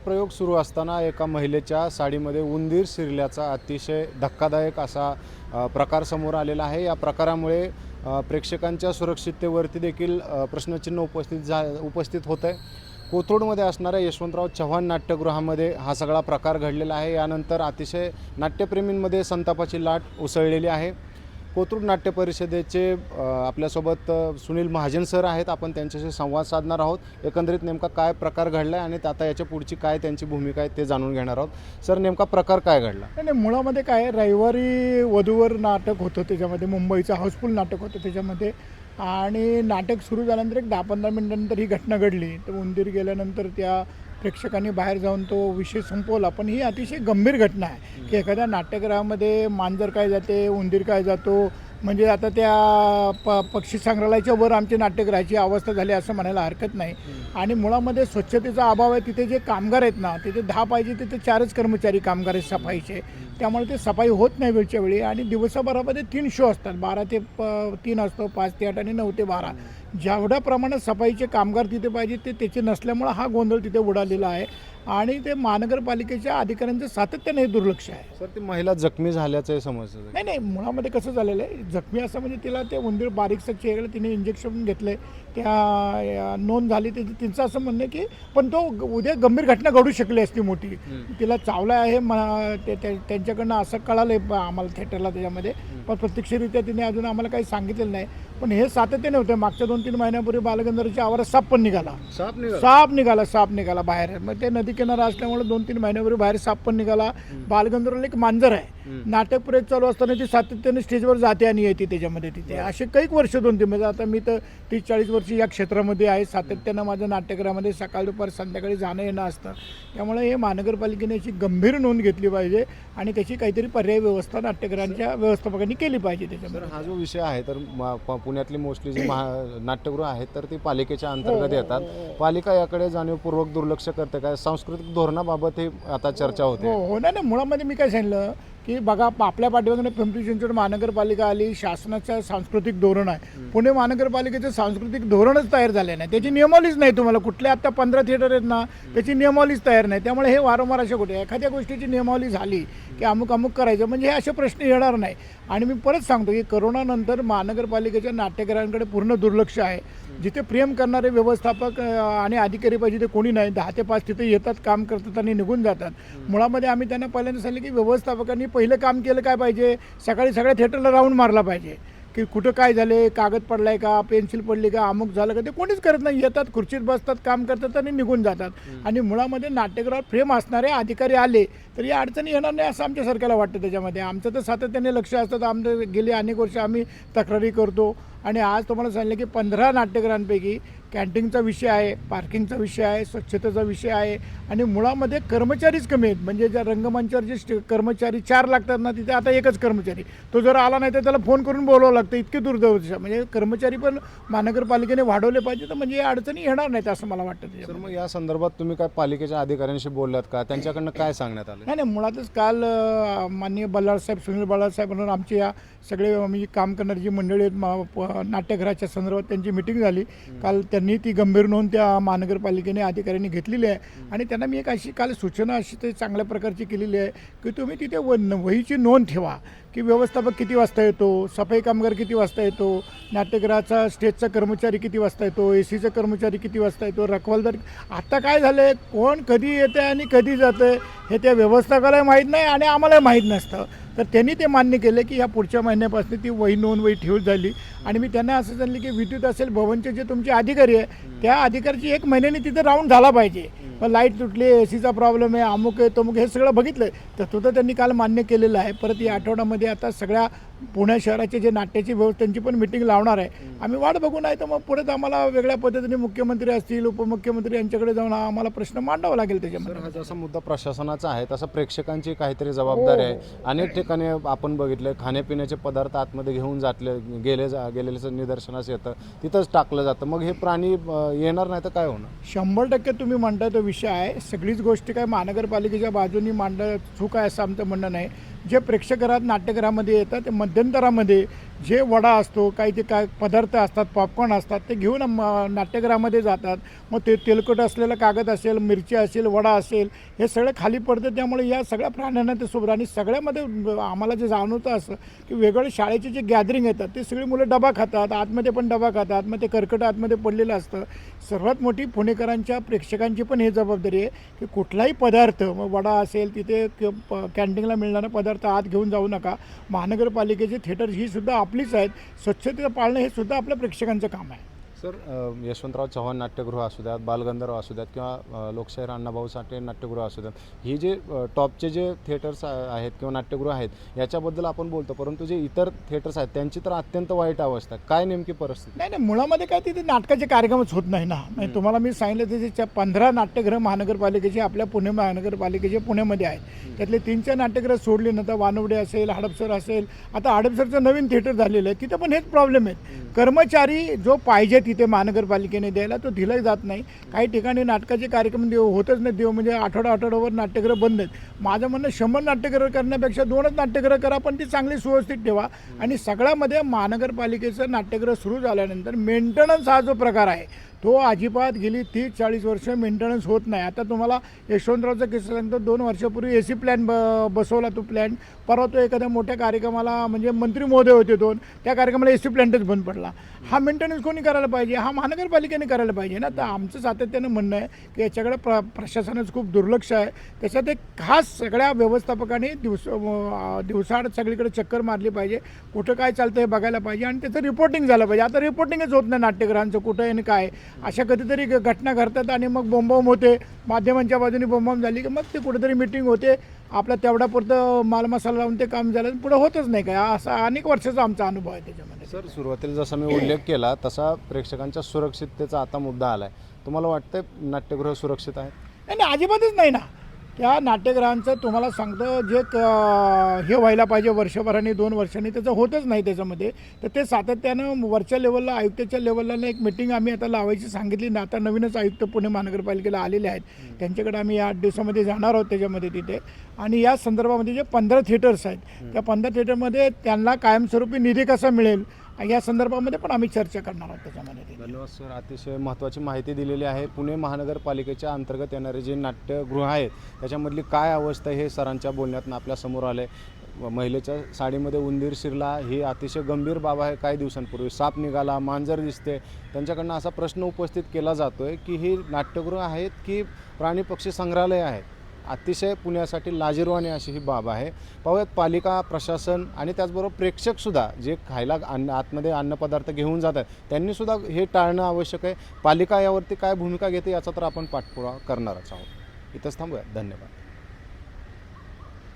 प्रयोग सुरू असताना एका महिलेच्या साडीमध्ये उंदीर शिरल्याचा अतिशय धक्कादायक असा प्रकार समोर आलेला आहे. या प्रकारामुळे प्रेक्षकांच्या सुरक्षिततेवरती देखील प्रश्नचिन्ह उपस्थित झा उपस्थित होत आहे कोथरूडमध्ये असणाऱ्या यशवंतराव चव्हाण नाट्यगृहामध्ये हा सगळा प्रकार घडलेला आहे. यानंतर अतिशय नाट्यप्रेमींमध्ये संतापाची लाट उसळलेली आहे. कोथरूड नाट्य परिषदेचे आपल्यासोबत सुनील महाजन सर आहेत. आपण त्यांच्याशी संवाद साधणार आहोत. एकंदरीत नेमका काय प्रकार घडला आहे आणि आता याच्या पुढची काय त्यांची भूमिका आहे ते जाणून घेणार आहोत. सर नेमका प्रकार काय घडला? नाही नाही मुळामध्ये काय रविवारी वधूवर नाटक होतं त्याच्यामध्ये मुंबईचं हाऊसफुल नाटक होतं त्याच्यामध्ये. आणि नाटक सुरू झाल्यानंतर एक दहा पंधरा मिनिटानंतर ही घटना घडली. तर उंदीर गेल्यानंतर त्या प्रेक्षकांनी बाहेर जाऊन तो विषय संपवला. पण ही अतिशय गंभीर घटना आहे की एखाद्या नाट्यगृहामध्ये मांजर काय जाते उंदीर काय जातो म्हणजे आता त्या प पक्षी संग्रहालयाच्या वर आमची नाट्यगृहाची अवस्था झाली असं म्हणायला हरकत नाही. आणि मुळामध्ये स्वच्छतेचा अभाव आहे तिथे जे कामगार आहेत ना तिथे दहा पाहिजे तिथे चारच कर्मचारी कामगार आहेत सफाईचे. त्यामुळे ते सफाई होत नाही वेळच्या वेळी आणि दिवसाभरामध्ये तीन शो असतात. बारा ते प तीन असतो पाच ते आठ आणि नऊ ते बारा. जेवढ्या प्रमाणात सफाईचे कामगार तिथे पाहिजे ते त्याचे नसल्यामुळं हा गोंधळ तिथे उडालेला आहे. आणि ते महानगरपालिकेच्या अधिकाऱ्यांचं सातत्याने हे दुर्लक्ष आहे. सर ती महिला जखमी झाल्याचं समजतं नाही नाही मुळामध्ये कसं झालेलं आहे? जखमी असं म्हणजे तिला ते उंदीर बारीकसं चेहऱ्याला तिने इंजेक्शन घेतलं त्या नोंद झाली त्याची तिचं असं म्हणणं की पण तो उद्या गंभीर घटना घडू शकली असती मोठी. तिला चावला आहे त्यांच्याकडनं असं कळालं आहे आम्हाला थिएटरला त्याच्यामध्ये. पण प्रत्यक्षरित्या तिने अजून आम्हाला काही सांगितलेलं नाही. पण हे सातत्याने होतं मागच्या दोन तीन महिन्यापूर्वी बालगंधर्वच्या आवारात साप पण निघाला. साप निघाला? साप निघाला साप निघाला बाहेर. मग ते नदी किनारा असल्यामुळे दोन तीन महिन्यापूर्वी बाहेर साप पण निघाला. बालगंधर्वला एक मांजर आहे. नाटक प्रयोग चालू असताना ती सातत्याने स्टेजवर जाते आणि येते त्याच्यामध्ये तिथे. असे काही वर्ष दोन तीन म्हणजे आता मी तर तीस चाळीस वर्ष या क्षेत्रामध्ये आहे. सातत्यानं माझं नाट्यगृहामध्ये सकाळ दुपार संध्याकाळी जाणं येणं असतं. त्यामुळे हे महानगरपालिकेने याची गंभीर नोंद घेतली पाहिजे आणि त्याची काहीतरी पर्यायी व्यवस्था नाट्यगृहांच्या व्यवस्थापकांनी केली पाहिजे त्याच्यामध्ये. हा जो विषय आहे तर पुण्यातली मोस्टली जी महा नाट्यगृह आहेत तर ती पालिकेच्या अंतर्गत येतात. पालिका याकडे जाणीवपूर्वक दुर्लक्ष करते काय सांस्कृतिक धोरणाबाबत हे आता चर्चा होते. हो हो. नाही नाही. मुळामध्ये मी काय सांगितलं? की बघा आपल्या पाठीमागे पिंपरी चिंचवड महानगरपालिका आली शासनाचं सांस्कृतिक धोरण आहे. पुणे महानगरपालिकेचं सांस्कृतिक धोरणच तयार झाले नाही. त्याची नियमावलीच नाही तुम्हाला. कुठले आता पंधरा थिएटर आहेत ना त्याची नियमावलीच तयार नाही. त्यामुळे हे वारंवार असे कुठे एखाद्या गोष्टीची नियमावली झाली की अमुक अमुक करायचं म्हणजे हे असे प्रश्न येणार नाही. आणि मी परत सांगतो की करोनानंतर महानगरपालिकेच्या नाट्यगृहांकडे पूर्ण दुर्लक्ष आहे. जिथे प्रेम करणारे व्यवस्थापक आणि अधिकारी पाहिजे ते कोणी नाही. दहा ते पाच तिथे येतात काम करतात आणि निघून जातात. मुळामध्ये आम्ही त्यांना पहिल्यांदा सांगितलं की व्यवस्थापकांनी पहिलं काम केलं काय पाहिजे? सकाळी सगळ्या थिएटरला राऊंड मारला पाहिजे. की कुठं काय झाले कागद पडलाय का पेन्सिल पडली का अमुक झालं का ते कोणीच करत नाही. येतात खुर्चीत बसतात काम करतात आणि निघून जातात. आणि मुळामध्ये नाट्यगृहात प्रेम असणारे अधिकारी आले तर या अडचणी येणार नाही असं आमच्या सरकारला वाटतं त्याच्यामध्ये. आमचं तर सातत्याने लक्ष असतं. आमचं गेली अनेक वर्ष आम्ही तक्रारी करतो. आणि आज तुम्हाला सांगितलं की पंधरा नाट्यगृहांपैकी कॅन्टीनचा विषय आहे पार्किंगचा विषय आहे स्वच्छतेचा विषय आहे आणि मुळामध्ये कर्मचारीच कमी आहेत. म्हणजे ज्या रंगमंचावर जे कर्मचारी चार लागतात ना तिथे आता एकच कर्मचारी. तो जर आला नाही तर त्याला फोन करून बोलावं लागतं. इतकी दुर्दैवशा म्हणजे कर्मचारी पण महानगरपालिकेने वाढवले पाहिजे तर म्हणजे या अडचणी येणार नाहीत असं मला वाटतं सर. मग या संदर्भात तुम्ही काय पालिकेच्या अधिकाऱ्यांशी बोललात का? त्यांच्याकडनं काय सांगण्यात आलं? नाही नाही मुळातच काल माननीय बल्लाळसाहेब सुनील बल्लाळसाहेब म्हणून आमचे या सगळे म्हणजे काम करणारी जी मंडळी आहेत नाट्यगृहाच्या संदर्भात त्यांची मिटिंग झाली. काल त्यांनी ती गंभीर नोंद त्या महानगरपालिकेने अधिकाऱ्यांनी घेतलेली आहे. आणि त्यांना मी एक अशी काल सूचना अशी ते चांगल्या प्रकारची केलेली आहे की तुम्ही तिथे व वहीची नोंद ठेवा. की व्यवस्थापक किती वाजता येतो? सफाई कामगार किती वाजता येतो? नाट्यगृहाचा स्टेजचा कर्मचारी किती वाजता येतो? ए सीचा कर्मचारी किती वाजता येतो? रखवालदार आता काय झालं आहे कोण कधी येतं आणि कधी जातं हे त्या व्यवस्थापकाला माहीत नाही आणि आम्हालाही माहीत नसतं. तर त्यांनी ते मान्य केलं की या पुढच्या महिन्यापासून ती वही नोंद वही ठेवून झाली. आणि मी त्यांना असं सांगितलं की विद्युत असेल भवनचे जे तुमचे अधिकारी आहे त्या अधिकारीची एक महिन्याने तिथे राऊंड झाला पाहिजे. मग लाइट तुटली ए सीचा प्रॉब्लेम आहे अमुक आहे तमुक हे सगळं बघितलं तर तो तर त्यांनी काल मान्य केलेलं आहे. परत या आठवड्यामध्ये आता सगळ्या पुणे शहराचे जे नाट्याची व्यवस्था त्यांची पण मिटिंग लावणार आहे. आम्ही वाट बघू नाही तर मग पुढे आम्हाला वेगळ्या पद्धतीने मुख्यमंत्री असतील उपमुख्यमंत्री यांच्याकडे जाऊन हा आम्हाला प्रश्न मांडावा लागेल त्याच्यामध्ये. हा जसा मुद्दा प्रशासनाचा आहे तसा प्रेक्षकांची काहीतरी जबाबदारी आहे. अनेक ठिकाणी आपण बघितलं खाण्यापिण्याचे पदार्थ आतमध्ये घेऊन जातले गेले जा गेलेलं निदर्शनास येतं तिथंच टाकलं जातं. मग हे प्राणी अं, येणार नाही तर काय होणार? शंभर टक्के तुम्ही म्हणताय तो विषय आहे. सगळीच गोष्टी काय महानगरपालिकेच्या बाजूनी मांड चूक आहे असं आमचं म्हणणं नाही. जे प्रेक्षकगृहात कॅटेगरामध्ये येतात ते मध्यंतरामध्ये जे वडा असतो काही ते काय पदार्थ असतात पॉपकॉर्न असतात ते घेऊन नाट्यगृहामध्ये जातात. मग ते तेलकट असलेलं कागद असेल मिरची असेल वडा असेल हे सगळं खाली पडतं. त्यामुळे या सगळ्या प्राण्यांना ते सोबत आणि सगळ्यामध्ये आम्हाला जे जाणवतं असं की वेगळं शाळेचे जे गॅदरिंग येतात ते सगळी मुलं डबा खातात आतमध्ये पण डबा खातात मग ते कर्कट आतमध्ये पडलेलं असतं. सर्वात मोठी पुणेकरांच्या प्रेक्षकांची पण हे जबाबदारी आहे की कुठलाही पदार्थ मग वडा असेल तिथे क- प- कॅन्टीनला मिळणारा पदार्थ आत घेऊन जाऊ नका. महानगरपालिकेचे थिएटर ही सुद्धा आपलीच आहेत. स्वच्छतेचं पाळणं हे सुद्धा आपल्या प्रेक्षकांचं काम आहे. सर यशवंतराव चव्हाण नाट्यगृह असू द्यात बालगंधर्व असू द्यात किंवा लोकशाहीर अण्णाभाऊ साठे नाट्यगृह असू द्यात ही जे टॉपचे जे थिएटर्स आहेत किंवा नाट्यगृह आहेत याच्याबद्दल आपण बोलतो परंतु जे इतर थिएटर्स आहेत त्यांची तर अत्यंत वाईट अवस्था काय नेमकी परिस्थिती? नाही नाही मुळामध्ये काय तिथे नाटकाचे कार्यक्रमच होत नाही ना. म्हणजे तुम्हाला मी सांगितलं तिथे पंधरा नाट्यगृह महानगरपालिकेचे आपल्या पुणे महानगरपालिकेचे पुण्यामध्ये आहेत. त्यातले तीन चार नाट्यगृह सोडली नंतर वानवडे असेल हडपसर असेल आता हडपसरचं नवीन थिएटर झालेलं आहे तिथं पण हेच प्रॉब्लेम आहेत. कर्मचारी जो पाहिजे तिथे महानगरपालिकेने द्यायला तो दिलाही जात नाही. काही ठिकाणी नाटकाचे कार्यक्रम देव होतच नाही देव म्हणजे आठवडा आठवड्यावर नाट्यगृह बंद आहेत. माझं म्हणणं शंभर नाट्यगृह करण्यापेक्षा दोनच नाट्यगृह करा पण ती चांगली सुव्यवस्थित ठेवा. आणि सगळ्यामध्ये महानगरपालिकेचं नाट्यगृह सुरू झाल्यानंतर मेंटेनन्स हा जो प्रकार आहे तो अजिबात गेली तीस चाळीस वर्ष मेंटेनन्स होत नाही. आता तुम्हाला यशवंतरावचा किस्सा सांगतो दोन वर्षापूर्वी ए सी प्लॅन ब बसवला तो प्लॅन परवा तो एखाद्या मोठ्या कार्यक्रमाला म्हणजे मंत्री महोदय होते दोन त्या कार्यक्रमाला ए सी प्लॅन्टच बंद पडला. हा मेंटेनन्स कोणी करायला पाहिजे? हा महानगरपालिकेने करायला पाहिजे ना? तर आमचं सातत्यानं म्हणणं आहे की याच्याकडे प्र प्रशासनाचं खूप दुर्लक्ष आहे. त्याच्यात एक खास सगळ्या व्यवस्थापकाने दिवस दिवसाआड सगळीकडे चक्कर मारली पाहिजे. कुठं काय चालतं हे बघायला पाहिजे आणि त्याचं रिपोर्टिंग झालं पाहिजे. आता रिपोर्टिंगच होत नाही नाट्यगृहांचं कुठं आहे आणि काय. अशा कधीतरी घटना घडतात आणि मग बोंबाबोंब होते. माध्यमांच्या बाजूने बोंबाबोंब झाली की मग ते कुठेतरी मिटिंग होते. आपल्या तेवढ्यापुरतं मालमसाला लावून ते काम झालं. पुढे होतच नाही काय असा अनेक वर्षाचा आमचा अनुभव आहे त्याच्यामध्ये. सर सुरुवातीला जसा मी उल्लेख केला तसा प्रेक्षकांच्या सुरक्षिततेचा आता मुद्दा आला आहे तुम्हाला वाटतंय नाट्यगृह सुरक्षित आहे? नाही नाही अजिबातच नाही ना. त्या नाट्यगृहांचं तुम्हाला सांगतो जे क हे व्हायला पाहिजे वर्षभराने दोन वर्षांनी त्याचं होतच नाही त्याच्यामध्ये. तर ते सातत्यानं वरच्या लेवलला आयुक्ताच्या लेवलला एक मिटिंग आम्ही आता लावायची सांगितली. ना आता नवीनच आयुक्त पुणे महानगरपालिकेला आलेले आहेत. त्यांच्याकडे आम्ही या आठ दिवसामध्ये जाणार आहोत त्याच्यामध्ये तिथे. आणि या संदर्भामध्ये जे पंधरा थिएटर्स आहेत त्या पंधरा थिएटरमध्ये त्यांना कायमस्वरूपी निधी कसा मिळेल? या संदर्भामध्ये पण आम्ही चर्चा करणार आहोत त्याच्यामध्ये. धन्यवाद सर. अतिशय महत्त्वाची माहिती दिलेली आहे. पुणे महानगरपालिकेच्या अंतर्गत येणारे जे नाट्यगृह आहेत त्याच्यामधली काय अवस्था आहे हे सरांच्या बोलण्यातून आपल्यासमोर आलं आहे महिलेच्या साडीमध्ये उंदीर शिरला ही अतिशय गंभीर बाब आहे काही दिवसांपूर्वी. साप निघाला मांजर दिसते. त्यांच्याकडनं असा प्रश्न उपस्थित केला जातो आहे की ही नाट्यगृह आहेत की प्राणी पक्षी संग्रहालय आहेत अतिशय पुण्यासाठी लाजीरवाणी अशी ही बाब आहे. पाहूयात पालिका प्रशासन आणि त्याचबरोबर प्रेक्षकसुद्धा जे खायला अन्न आतमध्ये अन्नपदार्थ घेऊन जातात त्यांनीसुद्धा हे टाळणं आवश्यक आहे. पालिका यावरती काय भूमिका घेते याचा तर आपण पाठपुरावा करणारच आहोत. इथंच थांबूया. धन्यवाद.